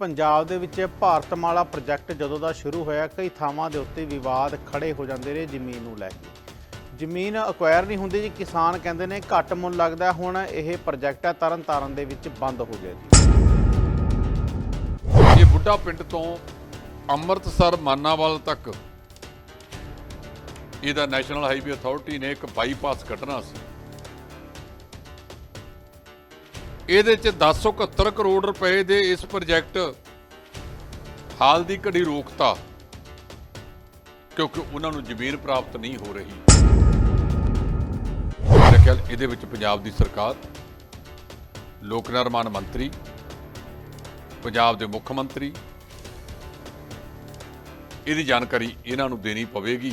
ਪੰਜਾਬ ਦੇ ਵਿੱਚ ਭਾਰਤਮਾਲਾ ਪ੍ਰੋਜੈਕਟ ਜਦੋਂ ਦਾ ਸ਼ੁਰੂ ਹੋਇਆ, ਕਈ ਥਾਵਾਂ ਦੇ ਉੱਤੇ ਵਿਵਾਦ ਖੜੇ ਹੋ ਜਾਂਦੇ ਰਹੇ ਜ਼ਮੀਨ ਨੂੰ ਲੈ ਕੇ। ਜ਼ਮੀਨ ਅਕਵਾਇਰ ਨਹੀਂ ਹੁੰਦੀ ਜੀ, ਕਿਸਾਨ ਕਹਿੰਦੇ ਨੇ ਘੱਟ ਮੁੱਲ ਲੱਗਦਾ, ਹੁਣ ਇਹ ਪ੍ਰੋਜੈਕਟ ਹੈ ਤਰਨ ਤਾਰਨ ਦੇ ਵਿੱਚ ਬੰਦ ਹੋ ਗਿਆ ਜੀ। ਇਹ ਬੁੱਢਾ ਪਿੰਡ ਤੋਂ ਅੰਮ੍ਰਿਤਸਰ ਮਾਨਾਵਾਲ ਤੱਕ ਇਹਦਾ ਨੈਸ਼ਨਲ ਹਾਈਵੇ ਅਥਾਰਟੀ ਨੇ ਇੱਕ ਬਾਈਪਾਸ ਕੱਢਣਾ ਸੀ। ਇਹਦੇ ਚ 1071 ਕਰੋੜ ਰੁਪਏ ਦੇ ਇਸ ਪ੍ਰੋਜੈਕਟ ਹਾਲ ਦੀ ਘੜੀ ਰੋਕਤਾ, ਕਿਉਂਕਿ ਉਹਨਾਂ ਨੂੰ ਜ਼ਮੀਨ ਪ੍ਰਾਪਤ ਨਹੀਂ ਹੋ ਰਹੀ। ਮੇਰੇ ਖਿਆਲ ਇਹਦੇ ਵਿੱਚ ਪੰਜਾਬ ਦੀ ਸਰਕਾਰ, ਲੋਕ ਨਿਰਮਾਣ ਮੰਤਰੀ, ਪੰਜਾਬ ਦੇ ਮੁੱਖ ਮੰਤਰੀ, ਇਹਦੀ ਜਾਣਕਾਰੀ ਇਹਨਾਂ ਨੂੰ ਦੇਣੀ ਪਵੇਗੀ।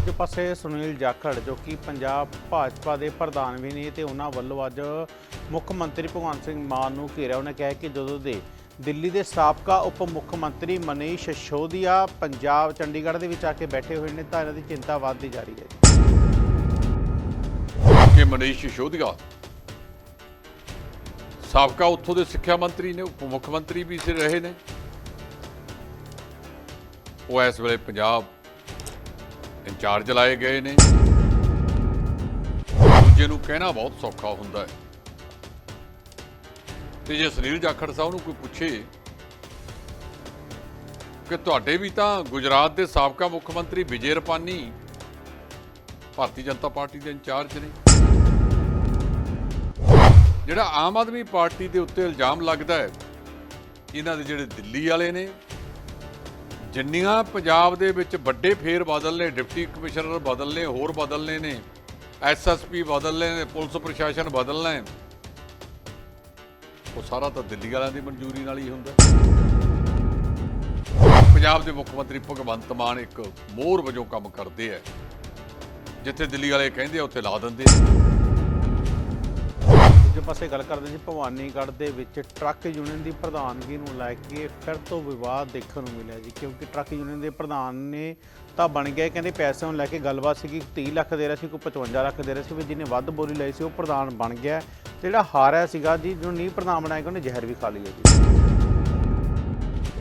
ਦੂਜੇ ਪਾਸੇ ਸੁਨੀਲ ਜਾਖੜ, ਜੋ ਕਿ ਪੰਜਾਬ ਭਾਜਪਾ ਦੇ ਪ੍ਰਧਾਨ ਵੀ ਨੇ ਤੇ ਉਹਨਾਂ ਵੱਲੋਂ ਅੱਜ ਮੁੱਖ ਮੰਤਰੀ ਭਗਵੰਤ ਸਿੰਘ ਮਾਨ ਨੂੰ ਘੇਰਿਆ। ਉਹਨੇ ਕਿਹਾ ਕਿ ਜਦੋਂ ਦੇ ਦਿੱਲੀ ਦੇ ਸਾਬਕਾ ਉਪ ਮੁੱਖ ਮੰਤਰੀ ਮਨੀਸ਼ ਸਿਸੋਦੀਆ ਪੰਜਾਬ ਚੰਡੀਗੜ੍ਹ ਦੇ ਵਿੱਚ ਆ ਕੇ ਬੈਠੇ ਹੋਏ ਨੇ, ਤਾਂ ਇਹਨਾਂ ਦੀ ਚਿੰਤਾ ਵੱਧਦੀ ਜਾ ਰਹੀ ਹੈ ਕਿ ਮਨੀਸ਼ ਸਿਸੋਦੀਆ ਸਾਬਕਾ ਉੱਥੋਂ ਦੇ ਸਿੱਖਿਆ ਮੰਤਰੀ ਨੇ, ਉਪ ਮੁੱਖ ਮੰਤਰੀ ਵੀ ਰਹੇ ਨੇ। ਉਹ ਇਸ ਵੇਲੇ ਪੰਜਾਬ ਇੰਚਾਰਜ ਲਾਏ ਗਏ ਨੇ। ਦੂਜੇ ਨੂੰ ਕਹਿਣਾ ਬਹੁਤ ਸੌਖਾ ਹੁੰਦਾ ਹੈ। ਤੇ ਜੇ ਸੁਨੀਲ ਜਾਖੜ ਸਾਹਿਬ ਨੂੰ ਕੋਈ ਪੁੱਛੇ ਕਿ ਤੁਹਾਡੇ ਵੀ ਤਾਂ ਗੁਜਰਾਤ ਦੇ ਸਾਬਕਾ ਮੁੱਖ ਮੰਤਰੀ ਵਿਜੇ ਰਪਾਨੀ ਭਾਰਤੀ ਜਨਤਾ ਪਾਰਟੀ ਦੇ ਇੰਚਾਰਜ ਨੇ। ਜਿਹੜਾ ਆਮ ਆਦਮੀ ਪਾਰਟੀ ਦੇ ਉੱਤੇ ਇਲਜ਼ਾਮ ਲੱਗਦਾ ਹੈ, ਇਹਨਾਂ ਦੇ ਜਿਹੜੇ ਦਿੱਲੀ ਵਾਲੇ ਨੇ ਜਿੰਨੀਆਂ ਪੰਜਾਬ ਦੇ ਵਿੱਚ ਵੱਡੇ ਫੇਰ ਬਦਲ ਨੇ, ਡਿਪਟੀ ਕਮਿਸ਼ਨਰ ਬਦਲਨੇ ਹੋਰ ਬਦਲਨੇ ਨੇ ਐਸਐਸਪੀ ਬਦਲਨੇ ਨੇ ਪੁਲਿਸ ਪ੍ਰਸ਼ਾਸਨ ਬਦਲਣਾ ਹੈ ਉਹ ਸਾਰਾ ਤਾਂ ਦਿੱਲੀ ਵਾਲਿਆਂ ਦੀ ਮਨਜ਼ੂਰੀ ਨਾਲ ਹੀ ਹੁੰਦਾ। ਪੰਜਾਬ ਦੇ ਮੁੱਖ ਮੰਤਰੀ ਭਗਵੰਤ ਮਾਨ ਇੱਕ ਮੋਹਰ ਵਜੋਂ ਕੰਮ ਕਰਦੇ ਆ। ਜਿੱਥੇ ਦਿੱਲੀ ਵਾਲੇ ਕਹਿੰਦੇ ਉੱਥੇ ਲਾ ਦਿੰਦੇ ਆ। ਦੂਜੇ ਪਾਸੇ ਗੱਲ ਕਰਦੇ ਜੀ, ਭਵਾਨੀਗੜ੍ਹ ਦੇ ਵਿੱਚ ਟਰੱਕ ਯੂਨੀਅਨ ਦੀ ਪ੍ਰਧਾਨਗੀ ਨੂੰ ਲੈ ਕੇ ਫਿਰ ਤੋਂ ਵਿਵਾਦ ਦੇਖਣ ਨੂੰ ਮਿਲਿਆ ਜੀ, ਕਿਉਂਕਿ ਟਰੱਕ ਯੂਨੀਅਨ ਦੇ ਪ੍ਰਧਾਨ ਨੇ ਤਾਂ ਬਣ ਗਏ ਕਹਿੰਦੇ ਪੈਸੇ ਨੂੰ ਲੈ ਕੇ ਗੱਲਬਾਤ ਸੀਗੀ 30 ਲੱਖ ਦੇ ਰਿਹਾ ਸੀ, ਕੋਈ 55 ਲੱਖ ਦੇ ਰਿਹਾ ਸੀ, ਵੀ ਜਿਹਨੇ ਵੱਧ ਬੋਲੀ ਲਈ ਸੀ ਉਹ ਪ੍ਰਧਾਨ ਬਣ ਗਿਆ, ਤੇ ਜਿਹੜਾ ਹਾਰਿਆ ਸੀਗਾ ਜੀ, ਜਿਹਨੂੰ ਨੀ ਪ੍ਰਧਾਨ ਬਣਾਇਆ ਗਿਆ, ਉਹਨੇ ਜ਼ਹਿਰ ਵੀ ਖਾ ਲਈ ਹੈ ਜੀ।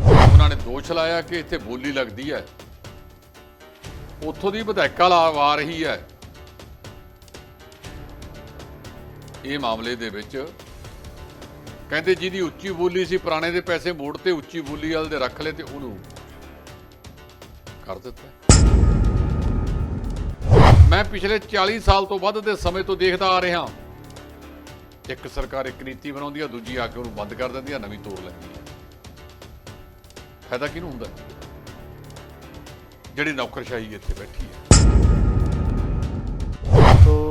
ਉਹਨਾਂ ਨੇ ਦੋਸ਼ ਲਾਇਆ ਕਿ ਇੱਥੇ ਬੋਲੀ ਲੱਗਦੀ ਹੈ। ਉੱਥੋਂ ਦੀ ਵਿਧਾਇਕਾ ਲਾ ਆ ਰਹੀ ਹੈ। ਇਹ ਮਾਮਲੇ ਦੇ ਵਿੱਚ ਕਹਿੰਦੇ ਜਿਹਦੀ ਉੱਚੀ ਬੋਲੀ ਸੀ, ਪੁਰਾਣੇ ਦੇ ਪੈਸੇ ਮੋੜ ਤੇ ਉੱਚੀ ਬੋਲੀ ਵਾਲੇ ਦੇ ਰੱਖ ਲਏ ਤੇ ਉਹਨੂੰ ਕਰ ਦਿੱਤਾ। ਮੈਂ ਪਿਛਲੇ 40 ਸਾਲ ਤੋਂ ਵੱਧ ਦੇ ਸਮੇਂ ਤੋਂ ਦੇਖਦਾ ਆ ਰਿਹਾ ਇੱਕ ਸਰਕਾਰ ਇੱਕ ਨੀਤੀ ਬਣਾਉਂਦੀ ਆ, ਦੂਜੀ ਆ ਕੇ ਉਹਨੂੰ ਬੰਦ ਕਰ ਦਿੰਦੀ ਆ, ਨਵੀਂ ਤੋੜ ਲੈਂਦੀ ਆ। ਫਾਇਦਾ ਕਿਹਨੂੰ ਹੁੰਦਾ? ਜਿਹੜੀ ਨੌਕਰਸ਼ਾਹੀ ਇੱਥੇ ਬੈਠੀ ਹੈ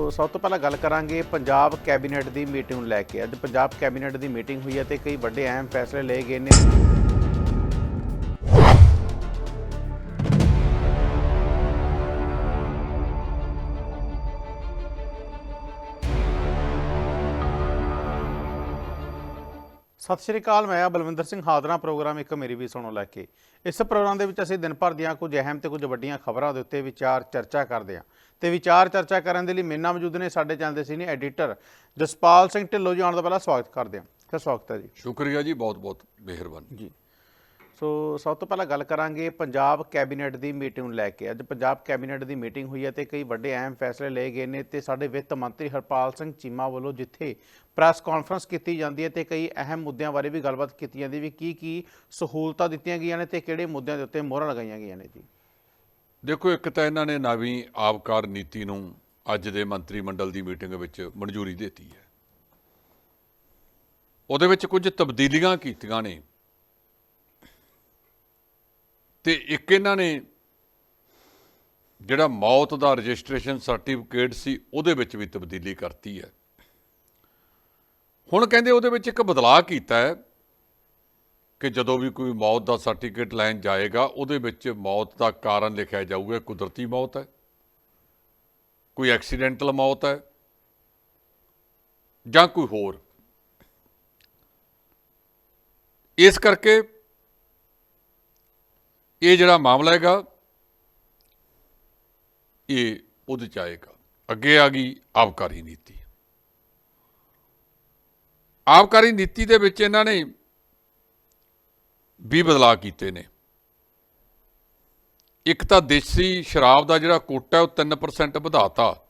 ਸੋ ਸਭ ਤੋਂ ਪਹਿਲਾਂ ਗੱਲ ਕਰਾਂਗੇ ਪੰਜਾਬ ਕੈਬਨਿਟ ਦੀ ਮੀਟਿੰਗ ਨੂੰ ਲੈ ਕੇ। ਅੱਜ ਪੰਜਾਬ ਕੈਬਨਿਟ ਦੀ ਮੀਟਿੰਗ ਹੋਈ ਹੈ ਤੇ ਕਈ ਵੱਡੇ ਅਹਿਮ ਫੈਸਲੇ ਲਏ ਗਏ ਨੇ। ਸਤਿ ਸ਼੍ਰੀ ਅਕਾਲ, ਮੈਂ ਆ ਬਲਵਿੰਦਰ ਸਿੰਘ। ਹਾਦਰਾ ਪ੍ਰੋਗਰਾਮ ਇੱਕ ਮੇਰੀ ਵੀ ਸੁਣੋ ਲੈ ਕੇ। ਇਸ ਪ੍ਰੋਗਰਾਮ ਦੇ ਵਿੱਚ ਅਸੀਂ ਦਿਨ ਭਰ ਦੀਆਂ ਕੁਝ ਅਹਿਮ ਤੇ ਕੁਝ ਵੱਡੀਆਂ ਖਬਰਾਂ ਦੇ ਉੱਤੇ ਵਿਚਾਰ ਚਰਚਾ ਕਰਦੇ ਹਾਂ। ਤੇ ਵਿਚਾਰ ਚਰਚਾ ਕਰਨ ਦੇ ਲਈ ਮੇਰੇ ਨਾਲ ਮੌਜੂਦ ਨੇ ਸਾਡੇ ਚੈਨਲ ਦੇ ਸੀਨੀਅਰ ਐਡੀਟਰ ਜਸਪਾਲ ਸਿੰਘ ਢਿੱਲੋਂ ਜੀ ਆਉਣ ਤੋਂ ਪਹਿਲਾਂ ਸਵਾਗਤ ਕਰਦੇ ਹਾਂ। ਸਰ ਸਵਾਗਤ ਹੈ ਜੀ। ਸ਼ੁਕਰੀਆ ਜੀ ਬਹੁਤ ਬਹੁਤ ਮਿਹਰਬਾਨੀ। ਜੀ। ਸੋ ਸਭ ਤੋਂ ਪਹਿਲਾਂ ਗੱਲ ਕਰਾਂਗੇ ਪੰਜਾਬ ਕੈਬਨਿਟ ਦੀ ਮੀਟਿੰਗ ਨੂੰ ਲੈ ਕੇ। ਅੱਜ ਪੰਜਾਬ ਕੈਬਨਿਟ ਦੀ ਮੀਟਿੰਗ ਹੋਈ ਹੈ ਤੇ ਕਈ ਵੱਡੇ ਅਹਿਮ ਫੈਸਲੇ ਲਏ ਗਏ ਨੇ ਤੇ ਸਾਡੇ ਵਿੱਤ ਮੰਤਰੀ ਹਰਪਾਲ ਸਿੰਘ ਚੀਮਾ ਵੱਲੋਂ ਜਿੱਥੇ ਪ੍ਰੈਸ ਕਾਨਫਰੰਸ ਕੀਤੀ ਜਾਂਦੀ ਹੈ ਤੇ ਕਈ ਅਹਿਮ ਮੁੱਦਿਆਂ ਬਾਰੇ ਵੀ ਗੱਲਬਾਤ ਕੀਤੀ ਜਾਂਦੀ ਵੀ ਕੀ ਕੀ ਸਹੂਲਤਾਂ ਦਿੱਤੀਆਂ ਗਈਆਂ ਨੇ ਤੇ ਕਿਹੜੇ ਮੁੱਦਿਆਂ ਦੇ ਉੱਤੇ ਮੋਹਰਾਂ ਲਗਾਈਆਂ ਗਈਆਂ ਨੇ ਜੀ। ਦੇਖੋ, ਇੱਕ ਤਾਂ ਇਹਨਾਂ ਨੇ ਨਵੀਂ ਆਬਕਾਰ ਨੀਤੀ ਨੂੰ ਅੱਜ ਦੇ ਮੰਤਰੀ ਮੰਡਲ ਦੀ ਮੀਟਿੰਗ ਵਿੱਚ ਮਨਜ਼ੂਰੀ ਦਿੱਤੀ ਹੈ। ਉਹਦੇ ਵਿੱਚ ਕੁਝ ਤਬਦੀਲੀਆਂ ਕੀਤੀਆਂ ਨੇ। ਤੇ ਇੱਕ ਇਹਨਾਂ ਨੇ ਜਿਹੜਾ ਮੌਤ ਦਾ ਰਜਿਸਟ੍ਰੇਸ਼ਨ ਸਰਟੀਫਿਕੇਟ ਸੀ, ਉਹਦੇ ਵਿੱਚ ਵੀ ਤਬਦੀਲੀ ਕਰਤੀ ਹੈ। ਹੁਣ ਕਹਿੰਦੇ ਉਹਦੇ ਵਿੱਚ ਇੱਕ ਬਦਲਾਅ ਕੀਤਾ ਹੈ। ਕਿ ਜਦੋਂ ਵੀ ਕੋਈ ਮੌਤ ਦਾ ਸਰਟੀਫਿਕੇਟ ਲੈਣ ਜਾਏਗਾ, ਉਹਦੇ ਵਿੱਚ ਮੌਤ ਦਾ ਕਾਰਨ ਲਿਖਿਆ ਜਾਊਗਾ ਕੁਦਰਤੀ ਮੌਤ ਹੈ। ਕੋਈ ਐਕਸੀਡੈਂਟਲ ਮੌਤ ਹੈ ਜਾਂ ਕੋਈ ਹੋਰ। ਇਸ ਕਰਕੇ ਇਹ ਜਿਹੜਾ ਮਾਮਲਾ ਹੈਗਾ, ਇਹ ਉਹਦੇ ਚ ਆਏਗਾ। ਅੱਗੇ ਆ ਗਈ ਆਬਕਾਰੀ ਨੀਤੀ। ਆਬਕਾਰੀ ਨੀਤੀ ਦੇ ਵਿੱਚ ਇਹਨਾਂ ਨੇ ਵੀ ਬਦਲਾਅ ਕੀਤੇ ਨੇ। ਇੱਕ ਤਾਂ ਦੇਸੀ ਸ਼ਰਾਬ ਦਾ ਜਿਹੜਾ ਕੋਟਾ ਹੈ ਉਹ 3% ਵਧਾਤਾ।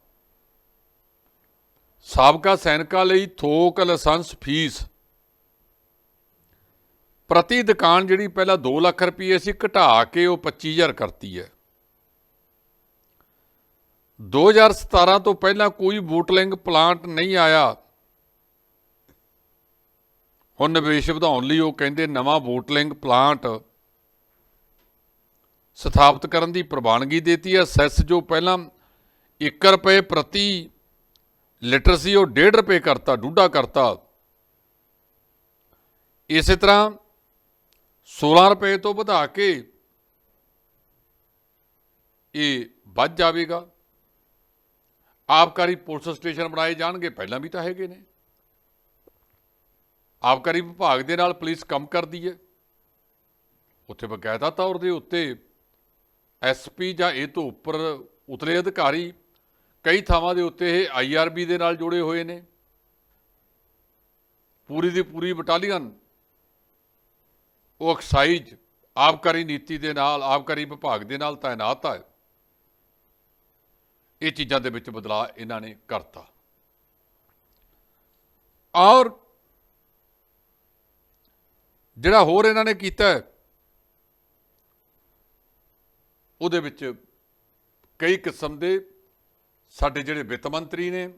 ਸਾਬਕਾ ਸੈਨਿਕਾਂ ਲਈ ਥੋਕ, ਲਾਇਸੈਂਸ, ਫੀਸ। ਪ੍ਰਤੀ ਦੁਕਾਨ ਜਿਹੜੀ ਪਹਿਲਾਂ 2 ਲੱਖ ਰੁਪਏ ਸੀ, ਘਟਾ ਕੇ ਉਹ 25000 ਕਰਤੀ ਹੈ। 2017 ਤੋਂ ਪਹਿਲਾਂ ਕੋਈ ਬੋਟਲਿੰਗ ਪਲਾਂਟ ਨਹੀਂ ਆਇਆ। ਹੁਣ ਨਿਵੇਸ਼ ਵਧਾਉਣ ਲਈ ਉਹ ਕਹਿੰਦੇ ਨਵਾਂ ਬੋਟਲਿੰਗ ਪਲਾਂਟ ਸਥਾਪਿਤ ਕਰਨ ਦੀ ਪ੍ਰਵਾਨਗੀ ਦਿੱਤੀ ਹੈ। ਸੈਸ ਜੋ ਪਹਿਲਾਂ 1 ਰੁਪਏ ਪ੍ਰਤੀ ਲੀਟਰ ਸੀ, ਉਹ 1.5 ਰੁਪਏ ਕਰਤਾ, ਡੂਢਾ ਕਰਤਾ। ਇਸੇ ਤਰ੍ਹਾਂ 16 ਰੁਪਏ ਤੋਂ ਵਧਾ ਕੇ ਇਹ ਵੱਧ ਜਾਵੇਗਾ। ਆਬਕਾਰੀ ਪੁਲਿਸ ਸਟੇਸ਼ਨ ਬਣਾਏ ਜਾਣਗੇ, ਪਹਿਲਾਂ ਵੀ ਤਾਂ ਹੈਗੇ ਨੇ। ਆਬਕਾਰੀ ਵਿਭਾਗ ਦੇ ਨਾਲ ਪੁਲਿਸ ਕੰਮ ਕਰਦੀ ਹੈ। ਉੱਥੇ ਬਕਾਇਦਾ ਤੌਰ ਦੇ ਉੱਤੇ ਐਸਪੀ ਜਾਂ ਇਹ ਤੋਂ ਉੱਪਰ ਉਤਲੇ ਅਧਿਕਾਰੀ ਕਈ ਥਾਵਾਂ ਦੇ ਉੱਤੇ ਇਹ ਆਈਆਰਬੀ ਦੇ ਨਾਲ ਜੁੜੇ ਹੋਏ ਨੇ। ਪੂਰੀ ਦੀ ਪੂਰੀ ਬਟਾਲੀਅਨ ਉਹ ਐਕਸਾਈਜ਼ ਆਬਕਾਰੀ ਨੀਤੀ ਦੇ ਨਾਲ, ਆਬਕਾਰੀ ਵਿਭਾਗ ਦੇ ਨਾਲ ਤਾਇਨਾਤ ਹੈ ਇਹ ਚੀਜ਼ਾਂ ਦੇ ਵਿੱਚ ਬਦਲਾਅ ਇਹਨਾਂ ਨੇ ਕਰਤਾ। ਔਰ ਜਿਹੜਾ ਹੋਰ ਇਹਨਾਂ ਨੇ ਕੀਤਾ ਉਹਦੇ ਵਿੱਚ ਕਈ ਕਿਸਮ ਦੇ ਸਾਡੇ ਜਿਹੜੇ ਵਿੱਤ ਮੰਤਰੀ ਨੇ,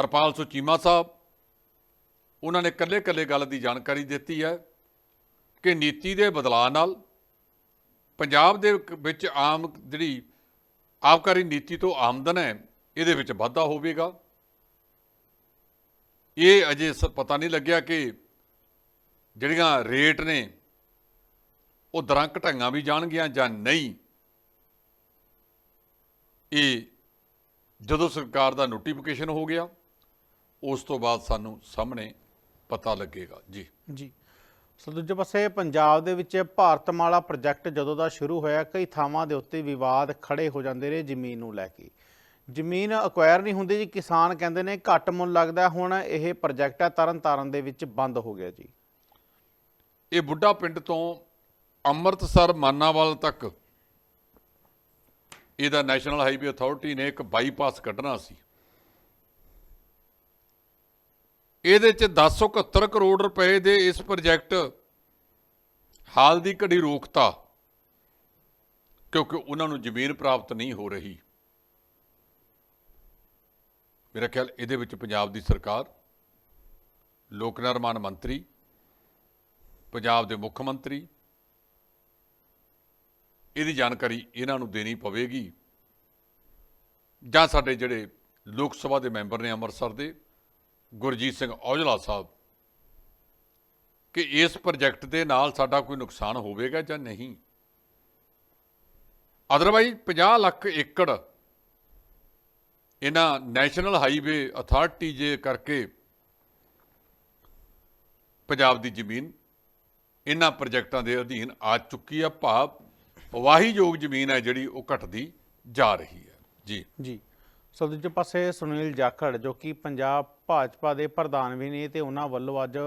ਹਰਪਾਲ ਸਿੰਘ ਚੀਮਾ ਸਾਹਿਬ, ਉਹਨਾਂ ਨੇ ਕੱਲੇ-ਕੱਲੇ ਗੱਲ ਦੀ ਜਾਣਕਾਰੀ ਦਿੱਤੀ ਹੈ ਕਿ ਨੀਤੀ ਦੇ ਬਦਲਾਅ ਨਾਲ ਪੰਜਾਬ ਦੇ ਵਿੱਚ ਆਮ ਜਿਹੜੀ ਆਬਕਾਰੀ ਨੀਤੀ ਤੋਂ ਆਮਦਨ ਹੈ, ਇਹਦੇ ਵਿੱਚ ਵਾਧਾ ਹੋਵੇਗਾ। ਇਹ ਅਜੇ ਸ- ਪਤਾ ਨਹੀਂ ਲੱਗਿਆ ਕਿ ਜਿਹੜੀਆਂ ਰੇਟ ਨੇ, ਉਹ ਦਰਾਂ ਘਟਾਈਆਂ ਵੀ ਜਾਣਗੀਆਂ ਜਾਂ ਨਹੀਂ? ਇਹ ਜਦੋਂ ਸਰਕਾਰ ਦਾ ਨੋਟੀਫਿਕੇਸ਼ਨ ਹੋ ਗਿਆ, ਉਸ ਤੋਂ ਬਾਅਦ ਸਾਨੂੰ ਸਾਹਮਣੇ ਪਤਾ ਲੱਗੇਗਾ। ਜੀ। ਜੀ। ਸੋ ਦੂਜੇ ਪਾਸੇ ਪੰਜਾਬ ਦੇ ਵਿੱਚ ਭਾਰਤਮਾਲਾ ਪ੍ਰੋਜੈਕਟ ਜਦੋਂ ਦਾ ਸ਼ੁਰੂ ਹੋਇਆ, ਕਈ ਥਾਵਾਂ ਦੇ ਉੱਤੇ ਵਿਵਾਦ ਖੜੇ ਹੋ ਜਾਂਦੇ ਰਹੇ ਜ਼ਮੀਨ ਨੂੰ ਲੈ ਕੇ। ਜ਼ਮੀਨ ਅਕਵਾਇਰ ਨਹੀਂ ਹੁੰਦੀ ਜੀ, ਕਿਸਾਨ ਕਹਿੰਦੇ ਨੇ ਘੱਟ ਮੁੱਲ ਲੱਗਦਾ, ਹੁਣ ਇਹ ਪ੍ਰੋਜੈਕਟ ਹੈ, ਤਰਨ ਤਾਰਨ ਦੇ ਵਿੱਚ ਬੰਦ ਹੋ ਗਿਆ ਜੀ। ਇਹ ਬੁੱਢਾ ਪਿੰਡ ਤੋਂ ਅੰਮ੍ਰਿਤਸਰ ਮਾਨਾਵਾਲ ਤੱਕ ਇਹਦਾ ਨੈਸ਼ਨਲ ਹਾਈਵੇ ਅਥਾਰਟੀ ਨੇ ਇੱਕ ਬਾਈਪਾਸ ਕੱਢਣਾ ਸੀ। ਇਹਦੇ ਚ 1071 ਕਰੋੜ ਰੁਪਏ ਦੇ ਇਸ ਪ੍ਰੋਜੈਕਟ ਹਾਲ ਦੀ ਘੜੀ ਰੋਕਤਾ, ਕਿਉਂਕਿ ਉਹਨਾਂ ਨੂੰ ਜ਼ਮੀਨ ਪ੍ਰਾਪਤ ਨਹੀਂ ਹੋ ਰਹੀ। ਮੇਰਾ ਖਿਆਲ ਇਹਦੇ ਵਿੱਚ ਪੰਜਾਬ ਦੀ ਸਰਕਾਰ, ਲੋਕ ਨਿਰਮਾਣ ਮੰਤਰੀ ਪੰਜਾਬ ਦੇ ਮੁੱਖ ਮੰਤਰੀ। ਇਹਦੀ ਜਾਣਕਾਰੀ ਇਹਨਾਂ ਨੂੰ ਦੇਣੀ ਪਵੇਗੀ। ਜਾਂ ਸਾਡੇ ਜਿਹੜੇ ਲੋਕ ਸਭਾ ਦੇ ਮੈਂਬਰ ਨੇ ਅੰਮ੍ਰਿਤਸਰ ਦੇ, ਗੁਰਜੀਤ ਸਿੰਘ ਔਜਲਾ ਸਾਹਿਬ, ਕਿ ਇਸ ਪ੍ਰੋਜੈਕਟ ਦੇ ਨਾਲ ਸਾਡਾ ਕੋਈ ਨੁਕਸਾਨ ਹੋਵੇਗਾ ਜਾਂ ਨਹੀਂ। ਅਦਰਵਾਈਜ਼ 50 ਲੱਖ ਏਕੜ ਇਹਨਾਂ ਨੈਸ਼ਨਲ ਹਾਈਵੇ ਅਥਾਰਟੀ ਜੇ ਕਰਕੇ ਪੰਜਾਬ ਦੀ ਜ਼ਮੀਨ ਇਹਨਾਂ ਪ੍ਰੋਜੈਕਟਾਂ ਦੇ ਅਧੀਨ ਆ ਚੁੱਕੀ ਆ ਭਾਵ ਵਾਹੀਯੋਗ ਜ਼ਮੀਨ ਹੈ ਜਿਹੜੀ ਉਹ ਘਟਦੀ ਜਾ ਰਹੀ ਹੈ। ਜੀ। ਜੀ। ਸੋ ਦੂਜੇ ਪਾਸੇ ਸੁਨੀਲ ਜਾਖੜ ਜੋ ਕਿ ਪੰਜਾਬ ਭਾਜਪਾ ਦੇ ਪ੍ਰਧਾਨ ਵੀ ਨੇ ਤੇ ਉਹਨਾਂ ਵੱਲੋਂ ਅੱਜ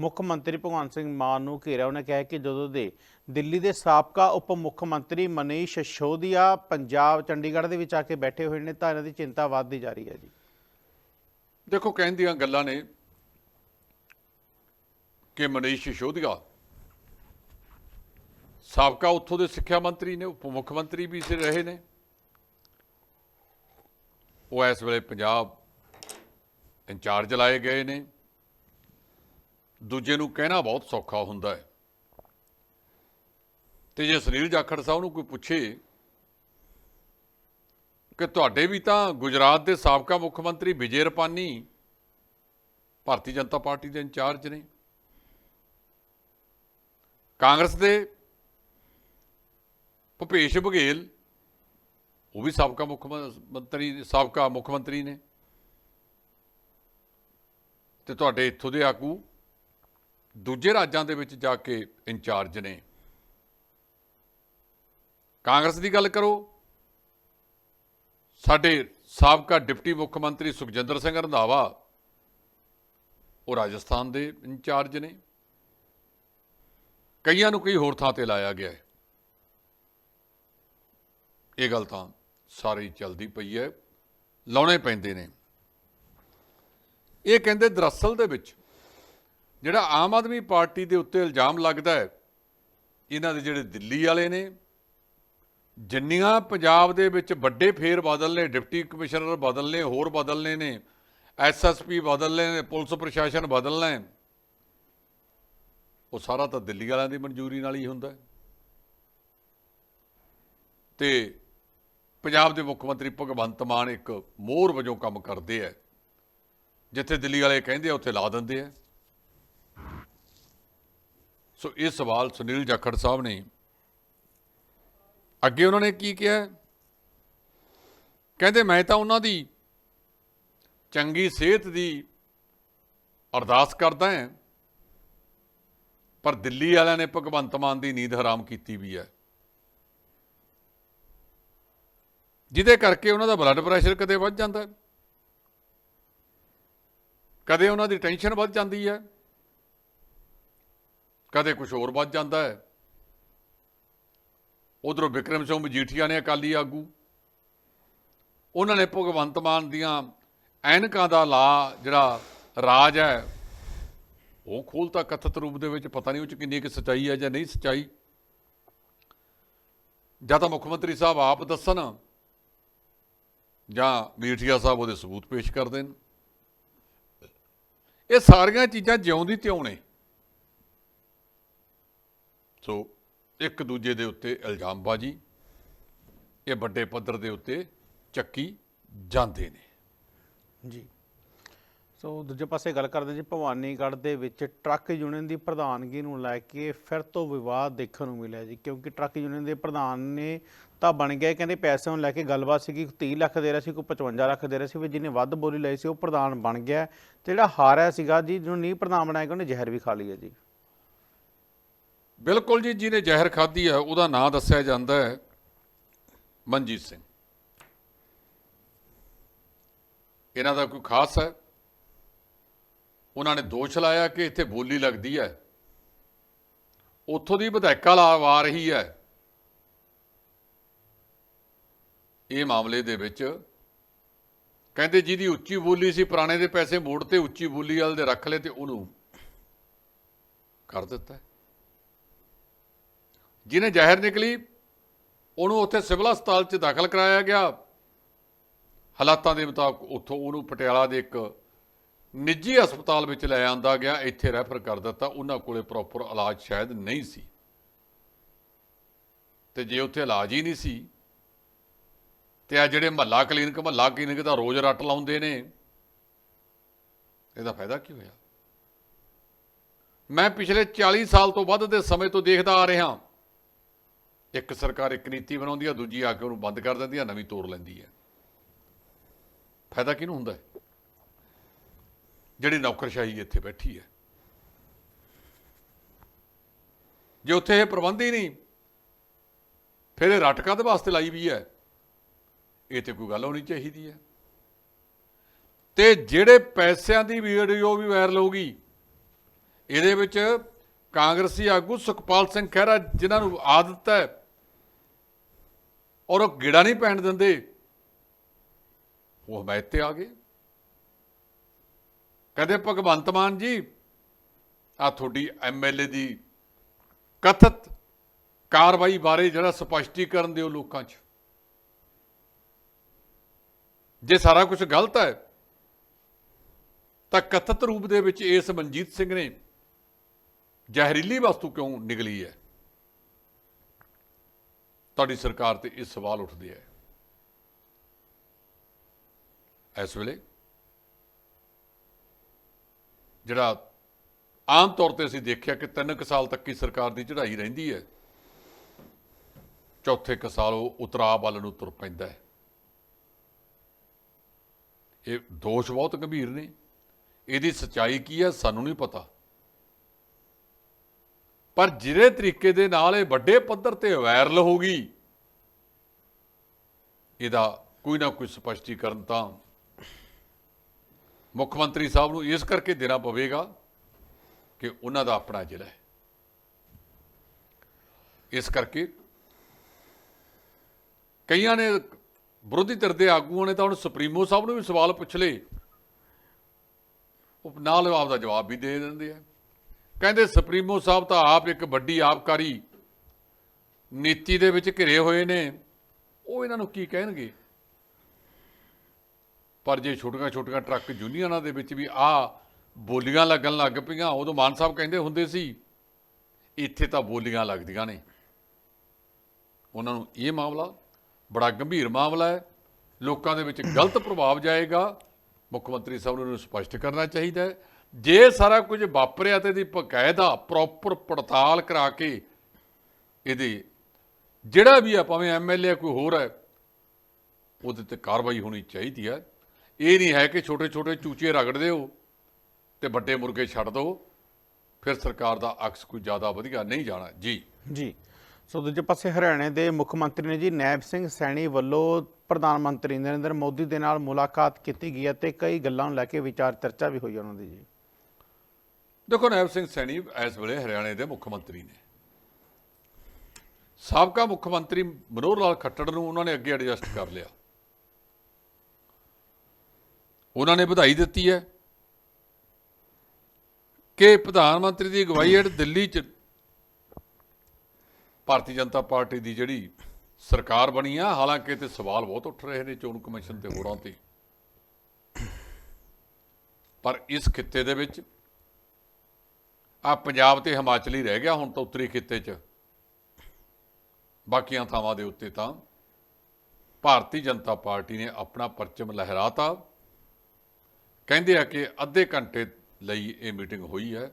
ਮੁੱਖ ਮੰਤਰੀ ਭਗਵੰਤ ਸਿੰਘ ਮਾਨ ਨੂੰ ਘੇਰਿਆ। ਉਹਨੇ ਕਿਹਾ ਕਿ ਜਦੋਂ ਦੇ ਦਿੱਲੀ ਦੇ ਸਾਬਕਾ ਉਪ ਮੁੱਖ ਮੰਤਰੀ ਮਨੀਸ਼ ਸਿਸੋਦੀਆ ਪੰਜਾਬ ਚੰਡੀਗੜ੍ਹ ਦੇ ਵਿੱਚ ਆ ਕੇ ਬੈਠੇ ਹੋਏ ਨੇ ਤਾਂ ਇਹਨਾਂ ਦੀ ਚਿੰਤਾ ਵੱਧਦੀ ਜਾ ਰਹੀ ਹੈ ਜੀ। ਦੇਖੋ ਕਹਿਣ ਦੀਆਂ ਗੱਲਾਂ ਨੇ ਕਿ ਮਨੀਸ਼ ਸਿਸੋਦੀਆ ਸਾਬਕਾ ਉੱਥੋਂ ਦੇ ਸਿੱਖਿਆ ਮੰਤਰੀ ਨੇ, ਉਪ ਮੁੱਖ ਮੰਤਰੀ ਵੀ ਸੀ ਰਹੇ ਨੇ। ਉਹ ਇਸ ਵੇਲੇ ਪੰਜਾਬ ਇੰਚਾਰਜ ਲਾਏ ਗਏ ਨੇ। ਦੂਜੇ ਨੂੰ ਕਹਿਣਾ ਬਹੁਤ ਸੌਖਾ ਹੁੰਦਾ ਹੈ। ਤੇ ਜੇ ਸੁਨੀਲ ਜਾਖੜ ਸਾਹਿਬ ਨੂੰ ਕੋਈ ਪੁੱਛੇ ਕਿ ਤੁਹਾਡੇ ਵੀ ਤਾਂ ਗੁਜਰਾਤ ਦੇ ਸਾਬਕਾ ਮੁੱਖ ਮੰਤਰੀ ਵਿਜੇ ਰਪਾਨੀ ਭਾਰਤੀ ਜਨਤਾ ਪਾਰਟੀ ਦੇ ਇੰਚਾਰਜ ਨੇ। ਕਾਂਗਰਸ ਦੇ ਭੁਪੇਸ਼ ਬਘੇਲ, ਉਹ ਵੀ ਸਾਬਕਾ ਮੁੱਖ ਮੰਤਰੀ, ਸਾਬਕਾ ਮੁੱਖ ਮੰਤਰੀ ਨੇ। ਤੇ ਤੁਹਾਡੇ ਇੱਥੋਂ ਦੇ ਆਗੂ ਦੂਜੇ ਰਾਜਾਂ ਦੇ ਵਿੱਚ ਜਾ ਕੇ ਇੰਚਾਰਜ ਨੇ। ਕਾਂਗਰਸ ਦੀ ਗੱਲ ਕਰੋ, ਸਾਡੇ ਸਾਬਕਾ ਡਿਪਟੀ ਮੁੱਖ ਮੰਤਰੀ ਸੁਖਜਿੰਦਰ ਸਿੰਘ ਰੰਧਾਵਾ, ਉਹ ਰਾਜਸਥਾਨ ਦੇ ਇੰਚਾਰਜ ਨੇ। ਕਈਆਂ ਨੂੰ ਕਈ ਹੋਰ ਥਾਂ ਤੇ ਲਾਇਆ ਗਿਆ ਹੈ। ਇਹ ਗੱਲ ਤਾਂ ਸਾਰੀ ਚੱਲਦੀ ਪਈ ਹੈ, ਲਾਉਣੇ ਪੈਂਦੇ ਨੇ। ਇਹ ਕਹਿੰਦੇ ਦਰਅਸਲ ਦੇ ਵਿੱਚ ਜਿਹੜਾ ਆਮ ਆਦਮੀ ਪਾਰਟੀ ਦੇ ਉੱਤੇ ਇਲਜ਼ਾਮ ਲੱਗਦਾ ਹੈ, ਇਹਨਾਂ ਦੇ ਜਿਹੜੇ ਦਿੱਲੀ ਵਾਲੇ ਨੇ, ਜਿੰਨੀਆਂ ਪੰਜਾਬ ਦੇ ਵਿੱਚ ਵੱਡੇ ਫੇਰ ਬਦਲਨੇ ਡਿਪਟੀ ਕਮਿਸ਼ਨਰ ਬਦਲਨੇ ਹੋਰ ਬਦਲਨੇ ਨੇ ਐਸਐਸਪੀ ਬਦਲਨੇ ਨੇ, ਪੁਲਿਸ ਪ੍ਰਸ਼ਾਸਨ ਬਦਲਣਾ ਹੈ ਉਹ ਸਾਰਾ ਤਾਂ ਦਿੱਲੀ ਵਾਲਿਆਂ ਦੀ ਮਨਜ਼ੂਰੀ ਨਾਲ ਹੀ ਹੁੰਦਾ ਹੈ। ਤੇ ਪੰਜਾਬ ਦੇ ਮੁੱਖ ਮੰਤਰੀ ਭਗਵੰਤ ਮਾਨ ਇੱਕ ਮੋਹਰ ਵਜੋਂ ਕੰਮ ਕਰਦੇ ਆ ਜਿੱਥੇ ਦਿੱਲੀ ਵਾਲੇ ਕਹਿੰਦੇ ਆ, ਉੱਥੇ ਲਾ ਦਿੰਦੇ ਆ ਸੋ ਇਹ ਸਵਾਲ ਸੁਨੀਲ ਜਾਖੜ ਸਾਹਿਬ ਨੇ। ਅੱਗੇ ਉਹਨਾਂ ਨੇ ਕੀ ਕਿਹਾ? ਕਹਿੰਦੇ, ਮੈਂ ਤਾਂ ਉਹਨਾਂ ਦੀ ਚੰਗੀ ਸਿਹਤ ਦੀ ਅਰਦਾਸ ਕਰਦਾ ਹਾਂ ਪਰ ਦਿੱਲੀ ਵਾਲਿਆਂ ਨੇ ਭਗਵੰਤ ਮਾਨ ਦੀ ਨੀਂਦ ਹਰਾਮ ਕੀਤੀ ਵੀ ਹੈ ਜਿਹਦੇ ਕਰਕੇ ਉਹਨਾਂ ਦਾ ਬਲੱਡ ਪ੍ਰੈਸ਼ਰ ਕਦੇ ਵੱਧ ਜਾਂਦਾ ਹੈ। ਕਦੇ ਉਹਨਾਂ ਦੀ ਟੈਨਸ਼ਨ ਵੱਧ ਜਾਂਦੀ ਹੈ। ਕਦੇ ਕੁਝ ਹੋਰ ਵੱਧ ਜਾਂਦਾ ਹੈ। ਉਧਰੋਂ ਵਿਕਰਮ ਸਿੰਘ ਮਜੀਠੀਆ ਨੇ ਅਕਾਲੀ ਆਗੂ। ਉਹਨਾਂ ਨੇ ਭਗਵੰਤ ਮਾਨ ਦੀਆਂ ਐਨਕਾਂ ਦਾ ਲਾ ਜਿਹੜਾ ਰਾਜ ਹੈ, ਉਹ ਖੋਲਤਾ ਕਥਿਤ ਰੂਪ ਦੇ ਵਿੱਚ। ਪਤਾ ਨਹੀਂ ਉਹ ਚ ਕਿੰਨੀ ਕਿ ਸਚਾਈ ਹੈ ਜਾਂ ਨਹੀਂ ਸਚਾਈ। ਜਾਂ ਤਾਂ ਮੁੱਖ ਮੰਤਰੀ ਸਾਹਿਬ ਆਪ ਦੱਸਣ ਜਾਂ ਮੀਠੀਆ ਸਾਹਿਬ ਉਹਦੇ ਸਬੂਤ ਪੇਸ਼ ਕਰਦੇ ਨੇ। ਇਹ ਸਾਰੀਆਂ ਚੀਜ਼ਾਂ ਜਿਉਂਦੀ ਤਿਉਂ ਨੇ। ਸੋ ਇੱਕ ਦੂਜੇ ਦੇ ਉੱਤੇ ਇਲਜ਼ਾਮਬਾਜ਼ੀ, ਇਹ ਵੱਡੇ ਪੱਧਰ ਦੇ ਉੱਤੇ ਚੱਕੀ ਜਾਂਦੇ ਨੇ। ਜੀ। ਸੋ ਦੂਜੇ ਪਾਸੇ ਗੱਲ ਕਰਦੇ ਜੀ, ਭਵਾਨੀਗੜ੍ਹ ਦੇ ਵਿੱਚ ਟਰੱਕ ਯੂਨੀਅਨ ਦੀ ਪ੍ਰਧਾਨਗੀ ਨੂੰ ਲੈ ਕੇ ਫਿਰ ਤੋਂ ਵਿਵਾਦ ਦੇਖਣ ਨੂੰ ਮਿਲਿਆ ਜੀ, ਕਿਉਂਕਿ ਟਰੱਕ ਯੂਨੀਅਨ ਦੇ ਪ੍ਰਧਾਨ ਨੇ ਤਾਂ ਬਣ ਗਿਆ ਕਹਿੰਦੇ ਪੈਸੇ ਨੂੰ ਲੈ ਕੇ ਗੱਲਬਾਤ ਸੀਗੀ 30 ਲੱਖ ਦੇ ਰਿਹਾ ਸੀ ਕੋਈ 55 ਲੱਖ ਦੇ ਰਿਹਾ ਸੀ, ਵੀ ਜਿਹਨੇ ਵੱਧ ਬੋਲੀ ਲਈ ਸੀ ਉਹ ਪ੍ਰਧਾਨ ਬਣ ਗਿਆ। ਤੇ ਜਿਹੜਾ ਹਾਰਿਆ ਸੀਗਾ ਜੀ, ਜਿਹਨੂੰ ਨਹੀਂ ਪ੍ਰਧਾਨ ਬਣਾਇਆ ਗਿਆ, ਉਹਨੇ ਜ਼ਹਿਰ ਵੀ ਖਾ ਲਈ ਹੈ ਜੀ। ਬਿਲਕੁਲ ਜੀ, ਜਿਹਨੇ ਜ਼ਹਿਰ ਖਾਧੀ ਹੈ ਉਹਦਾ ਨਾਂ ਦੱਸਿਆ ਜਾਂਦਾ ਹੈ ਮਨਜੀਤ ਸਿੰਘ। ਇਹਨਾਂ ਦਾ ਕੋਈ ਖਾਸ ਹੈ? ਉਹਨਾਂ ਨੇ ਦੋਸ਼ ਲਾਇਆ ਕਿ ਇੱਥੇ ਬੋਲੀ ਲੱਗਦੀ ਹੈ। ਉੱਥੋਂ ਦੀ ਵਿਧਾਇਕਾ ਲਾ ਆ ਰਹੀ ਹੈ। ਇਹ ਮਾਮਲੇ ਦੇ ਵਿੱਚ ਕਹਿੰਦੇ ਜਿਹਦੀ ਉੱਚੀ ਬੋਲੀ ਸੀ, ਪੁਰਾਣੇ ਦੇ ਪੈਸੇ ਮੋੜ ਤੇ ਉੱਚੀ ਬੋਲੀ ਵਾਲੇ ਦੇ ਰੱਖ ਲਏ ਤੇ ਉਹਨੂੰ ਕਰ ਦਿੱਤਾ ਜਿਹਨੇ ਜ਼ਹਿਰ ਨਿਕਲੀ, ਉਹਨੂੰ ਉੱਥੇ ਸਿਵਲ ਹਸਪਤਾਲ 'ਚ ਦਾਖਲ ਕਰਾਇਆ ਗਿਆ। ਹਾਲਾਤਾਂ ਦੇ ਮੁਤਾਬਕ ਉੱਥੋਂ ਉਹਨੂੰ ਪਟਿਆਲਾ ਦੇ ਇੱਕ ਨਿੱਜੀ ਹਸਪਤਾਲ ਵਿੱਚ ਲੈ ਆਂਦਾ ਗਿਆ, ਇੱਥੇ ਰੈਫਰ ਕਰ ਦਿੱਤਾ। ਉਹਨਾਂ ਕੋਲੇ ਪ੍ਰੋਪਰ ਇਲਾਜ ਸ਼ਾਇਦ ਨਹੀਂ ਸੀ। ਤੇ ਜੇ ਉੱਥੇ ਇਲਾਜ ਹੀ ਨਹੀਂ ਸੀ ਤੇ ਆ ਜਿਹੜੇ ਮਹੱਲਾ ਕਲੀਨਿਕ ਮਹੱਲਾ ਕਲੀਨਿਕ ਦਾ ਰੋਜ਼ ਰੱਟ ਲਾਉਂਦੇ ਨੇ। ਇਹਦਾ ਫਾਇਦਾ ਕੀ ਹੋਇਆ? ਮੈਂ ਪਿਛਲੇ 40 ਸਾਲ ਤੋਂ ਵੱਧ ਦੇ ਸਮੇਂ ਤੋਂ ਦੇਖਦਾ ਆ ਰਿਹਾ। ਇੱਕ ਸਰਕਾਰ ਇੱਕ ਨੀਤੀ ਬਣਾਉਂਦੀ ਆ, ਦੂਜੀ ਆ ਕੇ ਉਹਨੂੰ ਬੰਦ ਕਰ ਦਿੰਦੀ ਆ, ਨਵੀਂ ਤੋੜ ਲੈਂਦੀ ਹੈ ਫਾਇਦਾ ਕਿਹਨੂੰ ਹੁੰਦਾ? ਜਿਹੜੀ ਨੌਕਰਸ਼ਾਹੀ ਇੱਥੇ ਬੈਠੀ ਹੈ ਜੇ ਉੱਥੇ ਇਹ ਪ੍ਰਬੰਧ ਹੀ ਨਹੀਂ, ਫਿਰ ਇਹ ਰਟਕਾ ਦੇ ਵਾਸਤੇ ਲਾਈ ਵੀ ਹੈ ਇਹ ਤੇ ਕੋਈ ਗੱਲ ਹੋਣੀ ਚਾਹੀਦੀ ਹੈ। ਤੇ ਜਿਹੜੇ ਪੈਸਿਆਂ ਦੀ ਵੀਡੀਓ ਵੀ ਵਾਇਰਲ ਹੋ ਗਈ ਇਹਦੇ ਵਿੱਚ ਕਾਂਗਰਸੀ ਆਗੂ ਸੁਖਪਾਲ ਸਿੰਘ ਖਹਿਰਾ ਜਿਨ੍ਹਾਂ ਨੂੰ ਆਦਤ ਹੈ, ਔਰ ਉਹ ਗਿੜਾ ਨਹੀਂ ਪੈਣ ਦਿੰਦੇ, ਉਹ ਹਮਾਇਤ ਤੇ ਆ ਗਏ। ਕਹਦੇ ਭਗਵੰਤ ਮਾਨ ਜੀ ਆ ਤੁਹਾਡੀ ਐਮਐਲਏ ਦੀ ਕਥਿਤ ਕਾਰਵਾਈ ਬਾਰੇ ਜਿਹੜਾ ਸਪਸ਼ਟੀਕਰਨ ਦਿਓ ਲੋਕਾਂ 'ਚ। ਜੇ ਸਾਰਾ ਕੁਝ ਗਲਤ ਹੈ, ਤਾਂ ਕਥਿਤ ਰੂਪ ਦੇ ਵਿੱਚ ਇਸ ਮਨਜੀਤ ਸਿੰਘ ਨੇ ਜ਼ਹਿਰੀਲੀ ਵਸਤੂ ਕਿਉਂ ਨਿਕਲੀ ਹੈ? ਤੁਹਾਡੀ ਸਰਕਾਰ ਤੇ ਇਹ ਸਵਾਲ ਉੱਠਦੇ ਹੈ। ਇਸ ਵੇਲੇ ਜਿਹੜਾ ਆਮ ਤੌਰ ਤੇ ਅਸੀਂ ਦੇਖਿਆ ਕਿ ਤਿੰਨ ਕੁ ਸਾਲ ਤੱਕ ਹੀ ਸਰਕਾਰ ਦੀ ਚੜ੍ਹਾਈ ਰਹਿੰਦੀ ਹੈ, ਚੌਥੇ ਕੁ ਸਾਲ ਉਹ ਉਤਰਾਅ ਵੱਲ ਨੂੰ ਤੁਰ ਪੈਂਦਾ ਹੈ। ਇਹ ਦੋਸ਼ ਬਹੁਤ ਗੰਭੀਰ ਨੇ। ਇਹਦੀ ਸਚਾਈ ਕੀ ਹੈ ਸਾਨੂੰ ਨਹੀਂ ਪਤਾ। ਪਰ ਜਿਹੜੇ ਤਰੀਕੇ ਦੇ ਨਾਲ ਇਹ ਵੱਡੇ ਪੱਧਰ ਤੇ ਵਾਇਰਲ ਹੋ ਗਈ, ਇਹਦਾ ਕੋਈ ਨਾ ਕੋਈ ਸਪਸ਼ਟੀਕਰਨ ਤਾਂ ਮੁੱਖ ਮੰਤਰੀ ਸਾਹਿਬ ਨੂੰ ਇਸ ਕਰਕੇ ਦੇਣਾ ਪਵੇਗਾ ਕਿ ਉਹਨਾਂ ਦਾ ਆਪਣਾ ਜ਼ਿਲ੍ਹਾ ਹੈ। ਇਸ ਕਰਕੇ ਕਈਆਂ ਨੇ ਵਿਰੋਧੀ ਧਿਰ ਦੇ ਆਗੂਆਂ ਨੇ ਤਾਂ ਹੁਣ ਸੁਪਰੀਮੋ ਸਾਹਿਬ ਨੂੰ ਵੀ ਸਵਾਲ ਪੁੱਛ ਲਏ। ਉਹ ਨਾਲ ਆਪਦਾ ਜਵਾਬ ਵੀ ਦੇ ਦਿੰਦੇ ਆ। ਕਹਿੰਦੇ ਸੁਪਰੀਮੋ ਸਾਹਿਬ ਤਾਂ ਆਪ ਇੱਕ ਵੱਡੀ ਆਬਕਾਰੀ ਨੀਤੀ ਦੇ ਵਿੱਚ ਘਿਰੇ ਹੋਏ ਨੇ। ਉਹ ਇਹਨਾਂ ਨੂੰ ਕੀ ਕਹਿਣਗੇ? ਪਰ ਜੇ ਛੋਟੀਆਂ ਛੋਟੀਆਂ ਟਰੱਕ ਯੂਨੀਅਨਾਂ ਦੇ ਵਿੱਚ ਵੀ ਆ ਬੋਲੀਆਂ ਲੱਗਣ ਲੱਗ ਪਈਆਂ, ਉਦੋਂ ਮਾਨ ਸਾਹਿਬ ਕਹਿੰਦੇ ਹੁੰਦੇ ਸੀ, ਇੱਥੇ ਤਾਂ ਬੋਲੀਆਂ ਲੱਗਦੀਆਂ ਨੇ। ਉਹਨਾਂ ਨੂੰ ਇਹ ਮਾਮਲਾ ਬੜਾ ਗੰਭੀਰ ਮਾਮਲਾ ਹੈ। ਲੋਕਾਂ ਦੇ ਵਿੱਚ ਗਲਤ ਪ੍ਰਭਾਵ ਜਾਏਗਾ। ਮੁੱਖ ਮੰਤਰੀ ਸਾਹਿਬ ਨੂੰ ਇਹਨੂੰ ਸਪਸ਼ਟ ਕਰਨਾ ਚਾਹੀਦਾ ਹੈ। ਜੇ ਸਾਰਾ ਕੁਝ ਵਾਪਰਿਆ ਤੇ ਇਹਦੀ ਬਕਾਇਦਾ ਪ੍ਰੋਪਰ ਪੜਤਾਲ ਕਰਾ ਕੇ ਇਹਦੇ ਜਿਹੜਾ ਵੀ ਆ, ਭਾਵੇਂ ਐਮਐਲਏ ਕੋਈ ਹੋਰ ਹੈ, ਉਹਦੇ ਤੇ ਕਾਰਵਾਈ ਹੋਣੀ ਚਾਹੀਦੀ ਹੈ। ਇਹ ਨਹੀਂ ਹੈ ਕਿ ਛੋਟੇ ਛੋਟੇ ਚੂਚੇ ਰਗੜ ਦਿਓ ਤੇ ਵੱਡੇ ਮੁਰਗੇ ਛੱਡ ਦਿਓ। ਫਿਰ ਸਰਕਾਰ ਦਾ ਅਕਸ ਕੋਈ ਜ਼ਿਆਦਾ ਵਧੀਆ ਨਹੀਂ ਜਾਣਾ। ਜੀ। ਜੀ। ਸੋ ਦੂਜੇ ਪਾਸੇ ਹਰਿਆਣੇ ਦੇ ਮੁੱਖ ਮੰਤਰੀ ਨੇ ਜੀ ਨੈਬ ਸਿੰਘ ਸੈਣੀ ਵੱਲੋਂ ਪ੍ਰਧਾਨ ਮੰਤਰੀ ਨਰਿੰਦਰ ਮੋਦੀ ਦੇ ਨਾਲ ਮੁਲਾਕਾਤ ਕੀਤੀ ਗਈ ਅਤੇ ਕਈ ਗੱਲਾਂ ਨੂੰ ਲੈ ਕੇ ਵਿਚਾਰ ਚਰਚਾ ਵੀ ਹੋਈ ਉਹਨਾਂ ਦੀ ਜੀ। ਦੇਖੋ ਨਾਇਬ ਸਿੰਘ ਸੈਣੀ ਇਸ ਵੇਲੇ ਹਰਿਆਣੇ ਦੇ ਮੁੱਖ ਮੰਤਰੀ ਨੇ। ਸਾਬਕਾ ਮੁੱਖ ਮੰਤਰੀ ਮਨੋਹਰ ਲਾਲ ਖੱਟੜ ਨੂੰ ਉਹਨਾਂ ਨੇ ਅੱਗੇ ਐਡਜਸਟ ਕਰ ਲਿਆ। ਉਹਨਾਂ ਨੇ ਵਧਾਈ ਦਿੱਤੀ ਹੈ ਕਿ ਪ੍ਰਧਾਨ ਮੰਤਰੀ ਦੀ ਅਗਵਾਈ ਹੇਠ ਦਿੱਲੀ 'ਚ ਭਾਰਤੀ ਜਨਤਾ ਪਾਰਟੀ ਦੀ ਜਿਹੜੀ ਸਰਕਾਰ ਬਣੀ ਆ, ਹਾਲਾਂਕਿ ਤੇ ਸਵਾਲ ਬਹੁਤ ਉੱਠ ਰਹੇ ਨੇ ਚੋਣ ਕਮਿਸ਼ਨ ਤੇ ਹੋਰਾਂ ਤੇ। ਪਰ ਇਸ ਖਿੱਤੇ ਦੇ ਵਿੱਚ ਆ ਪੰਜਾਬ ਤੇ ਹਿਮਾਚਲ ਹੀ ਰਹਿ ਗਿਆ ਹੁਣ ਤਾਂ ਉੱਤਰੀ ਖਿੱਤੇ 'ਚ। ਬਾਕੀਆਂ ਥਾਵਾਂ ਦੇ ਉੱਤੇ ਤਾਂ ਭਾਰਤੀ ਜਨਤਾ ਪਾਰਟੀ ਨੇ ਆਪਣਾ ਪਰਚਮ ਲਹਿਰਾਤਾ। ਕਹਿੰਦੇ ਆ ਕਿ ਅੱਧੇ ਘੰਟੇ ਲਈ ਇਹ ਮੀਟਿੰਗ ਹੋਈ ਹੈ।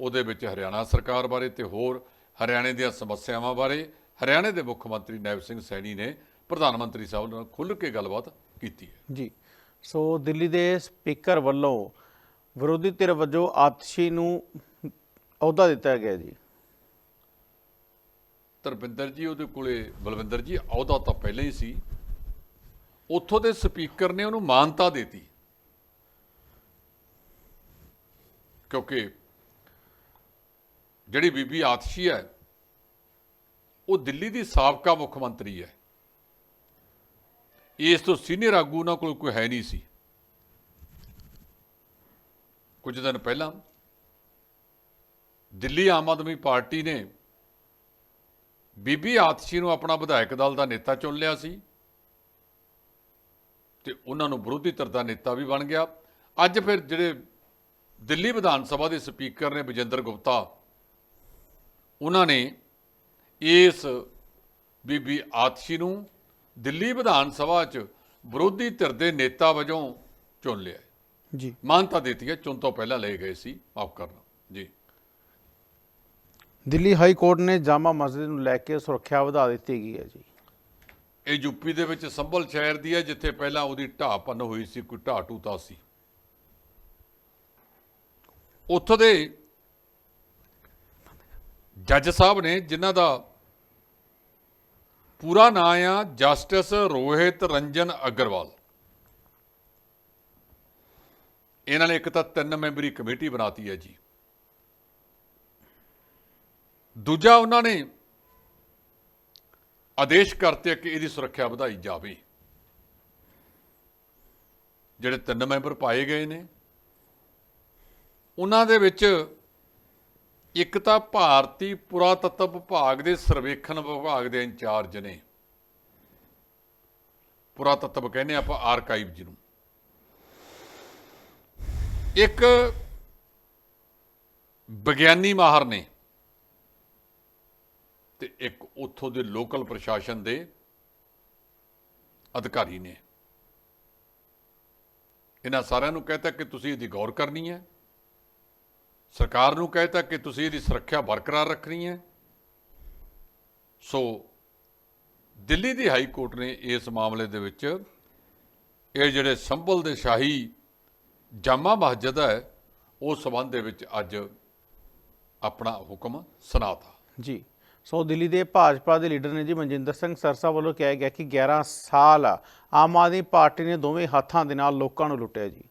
ਉਹਦੇ ਵਿੱਚ ਹਰਿਆਣਾ ਸਰਕਾਰ ਬਾਰੇ ਤੇ ਹੋਰ ਹਰਿਆਣੇ ਦੀਆਂ ਸਮੱਸਿਆਵਾਂ ਬਾਰੇ ਹਰਿਆਣੇ ਦੇ ਮੁੱਖ ਮੰਤਰੀ ਨੈਬ ਸਿੰਘ ਸੈਣੀ ਨੇ ਪ੍ਰਧਾਨ ਮੰਤਰੀ ਸਾਹਿਬ ਨਾਲ ਖੁੱਲ੍ਹ ਕੇ ਗੱਲਬਾਤ ਕੀਤੀ ਹੈ। ਜੀ। ਸੋ ਦਿੱਲੀ ਦੇ ਸਪੀਕਰ ਵੱਲੋਂ ਵਿਰੋਧੀ ਧਿਰ ਵਜੋਂ ਆਤਸ਼ੀ ਨੂੰ ਅਹੁਦਾ ਦਿੱਤਾ ਗਿਆ ਜੀ। ਧਰਮਿੰਦਰ ਜੀ ਉਹਦੇ ਕੋਲੇ ਬਲਵਿੰਦਰ ਜੀ ਅਹੁਦਾ ਤਾਂ ਪਹਿਲਾਂ ਹੀ ਸੀ। ਉੱਥੋਂ ਦੇ ਸਪੀਕਰ ਨੇ ਉਹਨੂੰ ਮਾਨਤਾ ਦਿੱਤੀ। ਕਿਉਂਕਿ ਜਿਹੜੀ ਬੀਬੀ ਆਤਸ਼ੀ ਹੈ, ਉਹ ਦਿੱਲੀ ਦੀ ਸਾਬਕਾ ਮੁੱਖ ਮੰਤਰੀ ਹੈ। ਇਸ ਤੋਂ ਸੀਨੀਅਰ ਆਗੂ ਉਹਨਾਂ ਕੋਲ ਕੋਈ ਹੈ ਨਹੀਂ ਸੀ। ਕੁਝ ਦਿਨ ਪਹਿਲਾਂ ਦਿੱਲੀ ਆਮ ਆਦਮੀ ਪਾਰਟੀ ਨੇ ਬੀਬੀ ਆਤਸ਼ੀ ਨੂੰ ਆਪਣਾ ਵਿਧਾਇਕ ਦਲ ਦਾ ਨੇਤਾ ਚੁਣ ਲਿਆ ਸੀ ਤੇ ਉਹਨਾਂ ਨੂੰ ਵਿਰੋਧੀ ਧਿਰ ਦਾ ਨੇਤਾ ਵੀ ਬਣ ਗਿਆ। ਅੱਜ ਫਿਰ ਜਿਹੜੇ ਦਿੱਲੀ ਵਿਧਾਨ ਸਭਾ ਦੇ ਸਪੀਕਰ ਨੇ ਵਿਜੇਂਦਰ ਗੁਪਤਾ ਉਹਨਾਂ ਨੇ ਇਸ ਬੀਬੀ ਆਤਸ਼ੀ ਨੂੰ ਦਿੱਲੀ ਵਿਧਾਨ ਸਭਾ 'ਚ ਵਿਰੋਧੀ ਧਿਰ ਦੇ ਨੇਤਾ ਵਜੋਂ ਚੁਣ ਲਿਆ। ਜੀ। ਮਾਨਤਾ ਦਿੱਤੀ ਹੈ ਚੁਣ ਤੋਂ ਪਹਿਲਾਂ ਲਏ ਗਏ ਸੀ ਮਾਫ ਕਰਨਾ। ਜੀ। ਦਿੱਲੀ ਹਾਈ ਕੋਰਟ ਨੇ ਜਾਮਾ ਮਸਜਿਦ ਨੂੰ ਲੈ ਕੇ ਸੁਰੱਖਿਆ ਵਧਾ ਦਿੱਤੀ ਗਈ ਹੈ ਜੀ। ਇਹ ਯੂਪੀ ਦੇ ਵਿੱਚ ਸੰਭਲ ਸ਼ਹਿਰ ਦੀ ਹੈ ਜਿੱਥੇ ਪਹਿਲਾਂ ਉਹਦੀ ਢਾਹ ਭੰਨ ਹੋਈ ਸੀ ਕੋਈ ਢਾਹ ਟੂਤਾ ਸੀ। ਉੱਥੋਂ ਦੇ ਜੱਜ ਸਾਹਿਬ ਨੇ ਜਿਨ੍ਹਾਂ ਦਾ ਪੂਰਾ ਨਾਂ ਆ ਜਸਟਿਸ ਰੋਹਿਤ ਰੰਜਨ ਅਗਰਵਾਲ। ਇਹਨਾਂ ਨੇ ਇੱਕ ਤਾਂ ਤਿੰਨ ਮੈਂਬਰੀ ਕਮੇਟੀ ਬਣਾਤੀ ਹੈ ਜੀ। ਦੂਜਾ ਉਹਨਾਂ ਨੇ ਆਦੇਸ਼ ਕਰਤੇ ਕਿ ਇਹਦੀ ਸੁਰੱਖਿਆ ਵਧਾਈ ਜਾਵੇ। ਜਿਹੜੇ ਤਿੰਨ ਮੈਂਬਰ ਪਾਏ ਗਏ ਨੇ, ਉਹਨਾਂ ਦੇ ਵਿੱਚ ਇੱਕ ਤਾਂ ਭਾਰਤੀ ਪੁਰਾਤੱਤਵ ਵਿਭਾਗ ਦੇ ਸਰਵੇਖਣ ਵਿਭਾਗ ਦੇ ਇੰਚਾਰਜ ਨੇ। ਪੁਰਾਤੱਤਵ ਕਹਿੰਦੇ ਆਪਾਂ ਆਰਕਾਈਵ ਜਿਹਨੂੰ। ਇੱਕ ਵਿਗਿਆਨੀ ਮਾਹਰ ਨੇ ਤੇ ਇੱਕ ਉੱਥੋਂ ਦੇ ਲੋਕਲ ਪ੍ਰਸ਼ਾਸਨ ਦੇ ਅਧਿਕਾਰੀ ਨੇ। ਇਹਨਾਂ ਸਾਰਿਆਂ ਨੂੰ ਕਹਤਾ ਕਿ ਤੁਸੀਂ ਇਹਦੀ ਗੌਰ ਕਰਨੀ ਹੈ। ਸਰਕਾਰ ਨੂੰ ਕਹਤਾ ਕਿ ਤੁਸੀਂ ਇਹਦੀ ਸੁਰੱਖਿਆ ਬਰਕਰਾਰ ਰੱਖਣੀ ਹੈ। ਸੋ ਦਿੱਲੀ ਦੀ ਹਾਈ ਕੋਰਟ ਨੇ ਇਸ ਮਾਮਲੇ ਦੇ ਵਿੱਚ ਇਹ ਜਿਹੜੇ ਸੰਭਲ ਦੇ ਸ਼ਾਹੀ ਜਾਮਾ ਮਸਜਿਦ ਹੈ, ਉਸ ਸਬੰਧ ਦੇ ਵਿੱਚ ਅੱਜ ਆਪਣਾ ਹੁਕਮ ਸੁਣਾਤਾ। ਜੀ, ਸੋ ਦਿੱਲੀ ਦੇ ਭਾਜਪਾ ਦੇ ਲੀਡਰ ਨੇ ਜੀ ਮਨਜਿੰਦਰ ਸਿੰਘ ਸਰਸਾ ਵੱਲੋਂ ਕਿਹਾ ਗਿਆ ਕਿ 11 ਸਾਲ ਆਮ ਆਦਮੀ ਪਾਰਟੀ ਨੇ ਦੋਵੇਂ ਹੱਥਾਂ ਦੇ ਨਾਲ ਲੋਕਾਂ ਨੂੰ ਲੁੱਟਿਆ ਜੀ।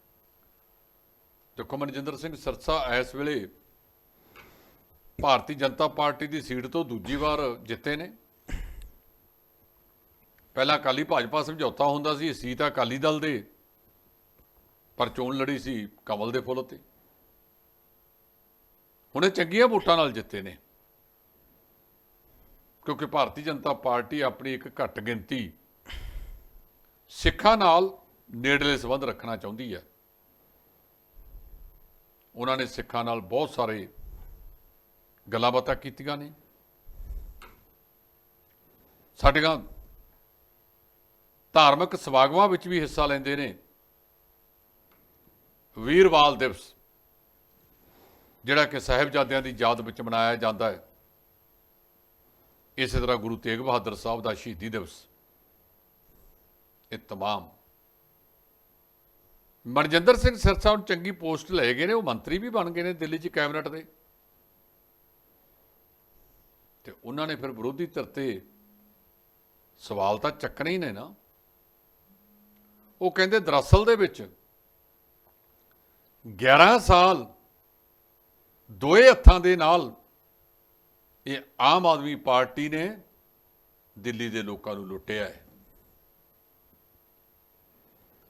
ਦੇਖੋ ਮਨਜਿੰਦਰ ਸਿੰਘ ਸਰਸਾ ਇਸ ਵੇਲੇ ਭਾਰਤੀ ਜਨਤਾ ਪਾਰਟੀ ਦੀ ਸੀਟ ਤੋਂ ਦੂਜੀ ਵਾਰ ਜਿੱਤੇ ਨੇ। ਪਹਿਲਾਂ ਅਕਾਲੀ ਭਾਜਪਾ ਸਮਝੌਤਾ ਹੁੰਦਾ ਸੀ ਸੀ ਤਾਂ ਅਕਾਲੀ ਦਲ ਦੇ, ਪਰ ਚੋਣ ਲੜੀ ਸੀ ਕਮਲ ਦੇ ਫੁੱਲ ਤੇ ਹੁਣੇ ਚੰਗੀਆਂ ਵੋਟਾਂ ਨਾਲ ਜਿੱਤੇ ਨੇ। ਕਿਉਂਕਿ ਭਾਰਤੀ ਜਨਤਾ ਪਾਰਟੀ ਆਪਣੀ ਇੱਕ ਘੱਟ ਗਿਣਤੀ ਸਿੱਖਾਂ ਨਾਲ ਨੇੜਲੇ ਸੰਬੰਧ ਰੱਖਣਾ ਚਾਹੁੰਦੀ ਹੈ। ਉਹਨਾਂ ਨੇ ਸਿੱਖਾਂ ਨਾਲ ਬਹੁਤ ਸਾਰੇ ਗੱਲਾਂ ਬਾਤਾਂ ਕੀਤੀਆਂ ਨੇ। ਸਾਡੀਆਂ ਧਾਰਮਿਕ ਸਮਾਗਮਾਂ ਵਿੱਚ ਵੀ ਹਿੱਸਾ ਲੈਂਦੇ ਨੇ। ਵੀਰਵਾਲ ਦਿਵਸ, ਜਿਹੜਾ ਕਿ ਸਾਹਿਬਜ਼ਾਦਿਆਂ ਦੀ ਯਾਦ ਵਿੱਚ ਮਨਾਇਆ ਜਾਂਦਾ ਹੈ। ਇਸੇ ਤਰ੍ਹਾਂ ਗੁਰੂ ਤੇਗ ਬਹਾਦਰ ਸਾਹਿਬ ਦਾ ਸ਼ਹੀਦੀ ਦਿਵਸ। ਇਹ ਤਮਾਮ ਮਨਜਿੰਦਰ ਸਿੰਘ ਸਿਰਸਾ ਨੂੰ ਚੰਗੀ ਪੋਸਟ ਲਏ ਗਏ ਨੇ, ਉਹ ਮੰਤਰੀ ਵੀ ਬਣ ਗਏ ਨੇ ਦਿੱਲੀ 'ਚ ਕੈਬਨਿਟ ਦੇ। ਤੇ ਉਹਨਾਂ ਨੇ ਫਿਰ ਵਿਰੋਧੀ ਧਿਰ ਤੇ ਸਵਾਲ ਤਾਂ ਚੱਕਣੇ ਹੀ ਨੇ ਨਾ। ਉਹ ਕਹਿੰਦੇ, ਦਰਅਸਲ ਦੇ ਵਿੱਚ 11 ਸਾਲ ਦੋਏ ਹੱਥਾਂ ਦੇ ਨਾਲ ਇਹ ਆਮ ਆਦਮੀ ਪਾਰਟੀ ਨੇ ਦਿੱਲੀ ਦੇ ਲੋਕਾਂ ਨੂੰ ਲੁੱਟਿਆ ਹੈ।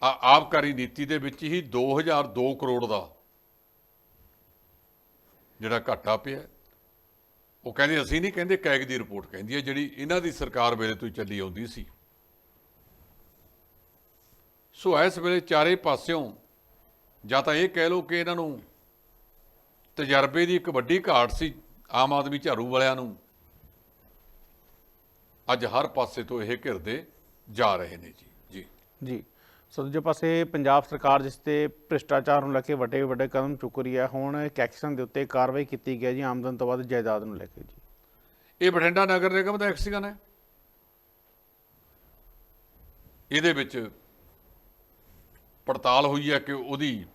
ਆ ਆਬਕਾਰੀ ਨੀਤੀ ਦੇ ਵਿੱਚ ਹੀ 2002 ਕਰੋੜ ਦਾ ਜਿਹੜਾ ਘਾਟਾ ਪਿਆ। ਉਹ ਕਹਿੰਦੇ, ਅਸੀਂ ਨਹੀਂ ਕਹਿੰਦੇ, ਕੈਗ ਦੀ ਰਿਪੋਰਟ ਕਹਿੰਦੀ ਹੈ, ਜਿਹੜੀ ਇਹਨਾਂ ਦੀ ਸਰਕਾਰ ਵੇਲੇ ਤੋਂ ਹੀ ਚੱਲੀ ਆਉਂਦੀ ਸੀ। ਸੋ ਇਸ ਵੇਲੇ ਚਾਰੇ ਪਾਸਿਓਂ ਜਾਂ ਤਾਂ ਇਹ ਕਹਿ ਲਓ ਕਿ ਇਹਨਾਂ ਨੂੰ ਤਜਰਬੇ ਦੀ ਇੱਕ ਵੱਡੀ ਘਾਟ ਸੀ ਆਮ ਆਦਮੀ ਝਾੜੂ ਵਾਲਿਆਂ ਨੂੰ। ਅੱਜ ਹਰ ਪਾਸੇ ਤੋਂ ਇਹ ਘਿਰਦੇ ਜਾ ਰਹੇ ਨੇ ਜੀ। ਜੀ। ਜੀ। ਸੋ ਦੂਜੇ ਪਾਸੇ ਪੰਜਾਬ ਸਰਕਾਰ ਜਿਸ ਤੇ ਭ੍ਰਿਸ਼ਟਾਚਾਰ ਨੂੰ ਲੈ ਕੇ ਵੱਡੇ ਵੱਡੇ ਕਦਮ ਚੁੱਕ ਰਹੀ ਹੈ, ਹੁਣ ਇੱਕ ਐਕਸ਼ਨ ਦੇ ਉੱਤੇ ਕਾਰਵਾਈ ਕੀਤੀ ਗਈ ਹੈ ਜੀ, ਆਮਦਨ ਤੋਂ ਵੱਧ ਜਾਇਦਾਦ ਨੂੰ ਲੈ ਕੇ ਜੀ। ਇਹ ਬਠਿੰਡਾ ਨਗਰ ਨਿਗਮ ਦਾ ਐਕਸੀਗਨ ਹੈ ਇਹਦੇ ਵਿੱਚ ਪੜਤਾਲ ਹੋਈ ਹੈ ਕਿ ਉਹਦੀ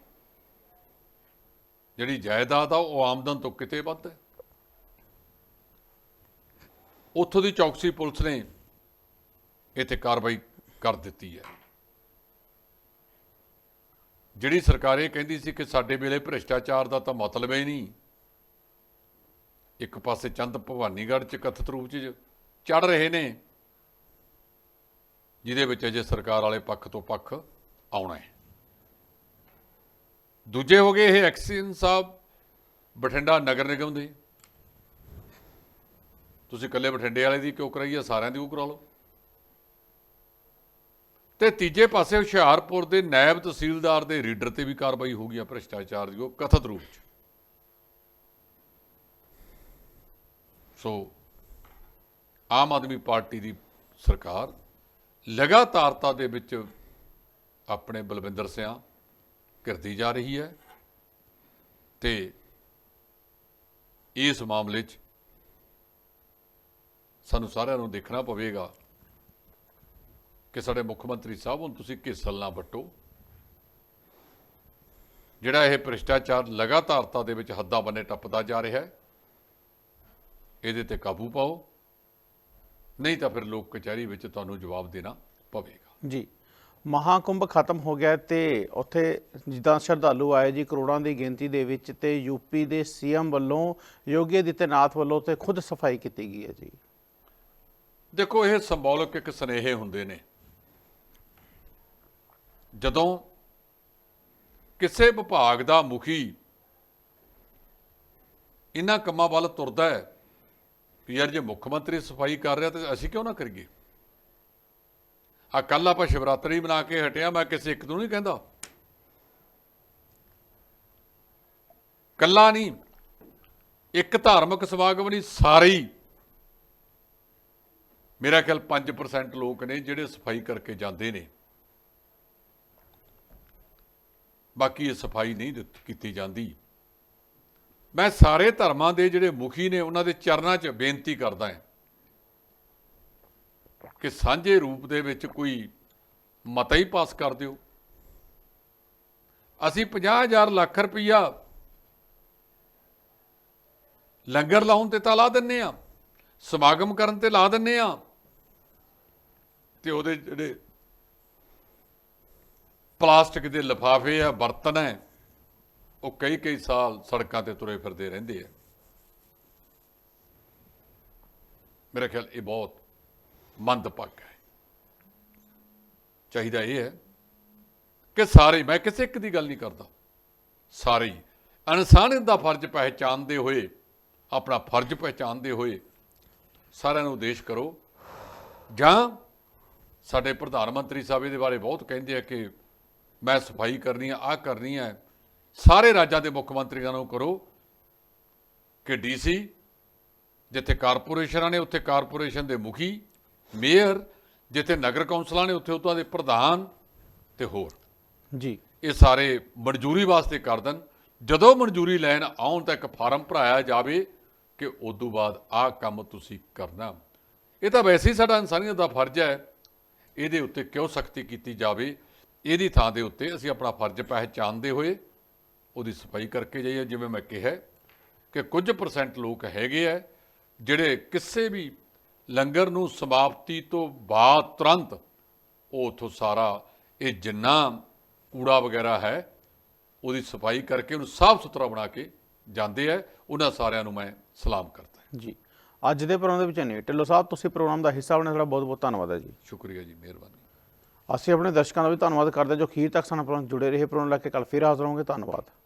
ਜਿਹੜੀ ਜਾਇਦਾਦ ਆ, ਉਹ ਆਮਦਨ ਤੋਂ ਕਿਤੇ ਵੱਧ ਹੈ। ਉੱਥੋਂ ਦੀ ਚੌਕਸੀ ਪੁਲਿਸ ਨੇ ਇੱਥੇ ਕਾਰਵਾਈ ਕਰ ਦਿੱਤੀ ਹੈ। ਜਿਹੜੀ ਸਰਕਾਰ ਇਹ ਕਹਿੰਦੀ ਸੀ ਕਿ ਸਾਡੇ ਵੇਲੇ ਭ੍ਰਿਸ਼ਟਾਚਾਰ ਦਾ ਤਾਂ ਮਤਲਬ ਹੀ ਨਹੀਂ। ਇੱਕ ਪਾਸੇ ਚੰਦ ਭਵਾਨੀਗੜ੍ਹ ਚ ਕਥਿਤ ਰੂਪ ਚ ਚੜ ਰਹੇ ਨੇ, ਜਿਹਦੇ ਵਿੱਚ ਅਜੇ ਸਰਕਾਰ ਵਾਲੇ ਪੱਖ ਤੋਂ ਪੱਖ ਆਉਣਾ ਹੈ। ਦੂਜੇ ਹੋ ਗਏ ਇਹ ਐਕਸੀਨ ਸਾਹਿਬ, ਬਠਿੰਡਾ ਨਗਰ ਨਿਗਮ ਦੇ। ਤੁਸੀਂ ਇਕੱਲੇ ਬਠਿੰਡੇ ਵਾਲੇ ਦੀ ਕਿਉਂ ਕਰਾਈ ਹੈ ਸਾਰਿਆਂ ਦੀ ਉਹ ਕਰਾ ਲਓ? ਤੇ ਤੀਜੇ ਪਾਸੇ ਹੁਸ਼ਿਆਰਪੁਰ ਦੇ ਨਾਇਬ ਤਹਿਸੀਲਦਾਰ ਦੇ ਰੀਡਰ ਤੇ ਵੀ ਕਾਰਵਾਈ ਹੋ ਗਈ ਹੈ ਭ੍ਰਿਸ਼ਟਾਚਾਰ ਦੀ, ਉਹ ਕਥਿਤ ਰੂਪ ਚ। ਸੋ, ਆਮ ਆਦਮੀ ਪਾਰਟੀ ਦੀ ਸਰਕਾਰ ਲਗਾਤਾਰਤਾ ਦੇ ਵਿੱਚ ਆਪਣੇ ਬਲਵਿੰਦਰ ਸਿਆਂ ਘਿਰਦੀ ਜਾ ਰਹੀ ਹੈ ਤੇ ਇਸ ਮਾਮਲੇ 'ਚ ਸਾਨੂੰ ਸਾਰਿਆਂ ਨੂੰ ਦੇਖਣਾ ਪਵੇਗਾ ਕਿ ਸਾਡੇ ਮੁੱਖ ਮੰਤਰੀ ਸਾਹਿਬ ਹੁਣ ਤੁਸੀਂ ਘਿਸਲ ਨਾ ਵੱਟੋ। ਜਿਹੜਾ ਇਹ ਭ੍ਰਿਸ਼ਟਾਚਾਰ ਲਗਾਤਾਰਤਾ ਦੇ ਵਿੱਚ ਹੱਦਾਂ ਬੰਨੇ ਟੱਪਦਾ ਜਾ ਰਿਹਾ ਹੈ ਇਹਦੇ ਤੇ ਕਾਬੂ ਪਾਓ। ਨਹੀਂ ਤਾਂ ਫਿਰ ਲੋਕ ਕਚਹਿਰੀ ਵਿੱਚ ਤੁਹਾਨੂੰ ਜਵਾਬ ਦੇਣਾ ਪਵੇਗਾ। ਜੀ ਮਹਾਕੁੰਭ ਖਤਮ ਹੋ ਗਿਆ ਤੇ ਉੱਥੇ ਜਿੱਦਾਂ ਸ਼ਰਧਾਲੂ ਆਏ ਜੀ ਕਰੋੜਾਂ ਦੀ ਗਿਣਤੀ ਦੇ ਵਿੱਚ ਤੇ ਯੂਪੀ ਦੇ ਸੀਐਮ ਵੱਲੋਂ ਯੋਗੀ ਆਦਿੱਤਿਆਨਾਥ ਵੱਲੋਂ ਤੇ ਖੁਦ ਸਫ਼ਾਈ ਕੀਤੀ ਗਈ ਹੈ ਜੀ। ਦੇਖੋ ਇਹ ਸਿੰਬੋਲਿਕ ਇੱਕ ਸਨੇਹੇ ਹੁੰਦੇ ਨੇ। ਜਦੋਂ ਕਿਸੇ ਵਿਭਾਗ ਦਾ ਮੁਖੀ ਇਹਨਾਂ ਕੰਮਾਂ ਵੱਲ ਤੁਰਦਾ ਹੈ ਵੀ ਯਾਰ ਜੇ ਮੁੱਖ ਮੰਤਰੀ ਸਫ਼ਾਈ ਕਰ ਰਿਹਾ ਤੇ ਅਸੀਂ ਕਿਉਂ ਨਾ ਕਰੀਏ? ਆ ਕੱਲ ਆਪਾਂ ਸ਼ਿਵਰਾਤਰੀ ਬਣਾ ਕੇ ਹਟਿਆ, ਮੈਂ ਕਿਸੇ ਇੱਕ ਨੂੰ ਨਹੀਂ ਕਹਿੰਦਾ। ਕੱਲਾ ਨਹੀਂ, ਇੱਕ ਧਾਰਮਿਕ ਸਮਾਗਮ ਨਹੀਂ, ਸਾਰੇ ਹੀ ਮੇਰਾ ਖਿਆਲ 5% ਲੋਕ ਨੇ ਜਿਹੜੇ ਸਫ਼ਾਈ ਕਰਕੇ ਜਾਂਦੇ ਨੇ। ਬਾਕੀ ਇਹ ਸਫ਼ਾਈ ਨਹੀਂ ਦਿੱਤ- ਕੀਤੀ ਜਾਂਦੀ। ਮੈਂ ਸਾਰੇ ਧਰਮਾਂ ਦੇ ਜਿਹੜੇ ਮੁਖੀ ਨੇ, ਉਹਨਾਂ ਦੇ ਚਰਨਾਂ 'ਚ ਬੇਨਤੀ ਕਰਦਾ ਹਾਂ ਕਿ ਸਾਂਝੇ ਰੂਪ ਦੇ ਵਿੱਚ ਕੋਈ ਮਤਾ ਹੀ ਪਾਸ ਕਰ ਦਿਓ। ਅਸੀਂ 50000 ਲੱਖ ਰੁਪਈਆ ਲੰਗਰ ਲਾਉਣ ਤੇ ਤਾਂ ਲਾ ਦਿੰਨੇ ਆ, ਸਮਾਗਮ ਕਰਨ ਤੇ ਲਾ ਦਿੰਨੇ ਆ, ਤੇ ਉਹਦੇ ਜਿਹੜੇ ਪਲਾਸਟਿਕ ਦੇ ਲਿਫਾਫੇ ਆ, ਬਰਤਨ ਹੈ ਉਹ ਕਈ ਕਈ ਸਾਲ ਸੜਕਾਂ ਤੇ ਤੁਰੇ ਫਿਰਦੇ ਰਹਿੰਦੇ ਆ। ਮੇਰਾ ਖਿਆਲ ਇਹ ਬਹੁਤ ਮੰਦਭਾਗਾ ਹੈ। ਚਾਹੀਦਾ ਇਹ ਹੈ ਕਿ ਸਾਰੇ, ਮੈਂ ਕਿਸੇ ਇੱਕ ਦੀ ਗੱਲ ਨਹੀਂ ਕਰਦਾ। ਸਾਰੇ ਇਨਸਾਨੀਅਤ ਦਾ ਫਰਜ਼ ਪਹਿਚਾਨਦੇ ਹੋਏ, ਆਪਣਾ ਫਰਜ਼ ਪਹਿਚਾਨਦੇ ਹੋਏ ਸਾਰਿਆਂ ਨੂੰ ਉਦੇਸ਼ ਕਰੋ। ਜਾਂ ਸਾਡੇ ਪ੍ਰਧਾਨ ਮੰਤਰੀ ਸਾਹਿਬ ਇਹਦੇ ਬਾਰੇ ਬਹੁਤ ਕਹਿੰਦੇ ਆ ਕਿ ਮੈਂ ਸਫ਼ਾਈ ਕਰਨੀ ਆ ਆ ਕਰਨੀ ਆ। ਸਾਰੇ ਰਾਜਾਂ ਦੇ ਮੁੱਖ ਮੰਤਰੀਆਂ ਨੂੰ ਕਰੋ ਕਿ ਡੀਸੀ ਜਿੱਥੇ ਕਾਰਪੋਰੇਸ਼ਨਾਂ ਨੇ ਉੱਥੇ ਕਾਰਪੋਰੇਸ਼ਨ ਦੇ ਮੁਖੀ ਮੇਅਰ ਜਿੱਥੇ ਨਗਰ ਕੌਂਸਲਾਂ ਨੇ ਉੱਥੇ ਉਤਾਂ ਦੇ ਪ੍ਰਧਾਨ ਤੇ ਹੋਰ। ਜੀ। ਇਹ ਸਾਰੇ ਮਨਜ਼ੂਰੀ ਵਾਸਤੇ ਕਰ ਦੇਣ। ਜਦੋਂ ਮਨਜ਼ੂਰੀ ਲੈਣ ਆਉਣ ਤਾਂ ਇੱਕ ਫਾਰਮ ਭਰਾਇਆ ਜਾਵੇ ਕਿ ਉਦੋਂ ਬਾਅਦ ਆਹ ਕੰਮ ਤੁਸੀਂ ਕਰਨਾ। ਇਹ ਤਾਂ ਵੈਸੇ ਹੀ ਸਾਡਾ ਇਨਸਾਨੀਅਤ ਦਾ ਫਰਜ਼ ਹੈ। ਇਹਦੇ ਉੱਤੇ ਕਿਉਂ ਸਖਤੀ ਕੀਤੀ ਜਾਵੇ? ਇਹਦੀ ਥਾਂ ਦੇ ਉੱਤੇ ਅਸੀਂ ਆਪਣਾ ਫਰਜ਼ ਪਹਿਚਾਨਦੇ ਹੋਏ ਉਹਦੀ ਸਫ਼ਾਈ ਕਰਕੇ ਜਾਈਏ ਜਿਵੇਂ ਮੈਂ ਕਿਹਾ ਕਿ ਕੁਝ ਪਰਸੈਂਟ ਲੋਕ ਹੈਗੇ ਆ ਜਿਹੜੇ ਕਿਸੇ ਵੀ ਲੰਗਰ ਨੂੰ ਸਮਾਪਤੀ ਤੋਂ ਬਾਅਦ ਤੁਰੰਤ ਉਹ ਉਥੋਂ ਸਾਰਾ ਇਹ ਜਿੰਨਾ ਕੂੜਾ ਵਗੈਰਾ ਹੈ ਉਹਦੀ ਸਫ਼ਾਈ ਕਰਕੇ ਉਹਨੂੰ ਸਾਫ਼ ਸੁਥਰਾ ਬਣਾ ਕੇ ਜਾਂਦੇ ਆ। ਉਹਨਾਂ ਸਾਰਿਆਂ ਨੂੰ ਮੈਂ ਸਲਾਮ ਕਰਦਾ ਜੀ। ਅੱਜ ਦੇ ਪ੍ਰੋਗਰਾਮ ਦੇ ਵਿੱਚ ਨਹੀਂ ਢਿੱਲੋਂ ਸਾਹਿਬ ਤੁਸੀਂ ਪ੍ਰੋਗਰਾਮ ਦਾ ਹਿੱਸਾ ਬਣਨ ਦਾ ਬਹੁਤ ਬਹੁਤ ਧੰਨਵਾਦ ਹੈ ਜੀ। ਸ਼ੁਕਰੀਆ ਜੀ ਮਿਹਰਬਾਨੀ। ਅਸੀਂ ਆਪਣੇ ਦਰਸ਼ਕਾਂ ਦਾ ਵੀ ਧੰਨਵਾਦ ਕਰਦੇ ਹਾਂ ਜੋ ਅਖੀਰ ਤੱਕ ਸਾਨੂੰ ਨਾਲ ਜੁੜੇ ਰਹੇ, ਪ੍ਰੋਗਰਾਮ ਲੈ ਕੇ ਕੱਲ ਫਿਰ ਹਾਜ਼ਰ ਹੋਵਾਂਗੇ। ਧੰਨਵਾਦ।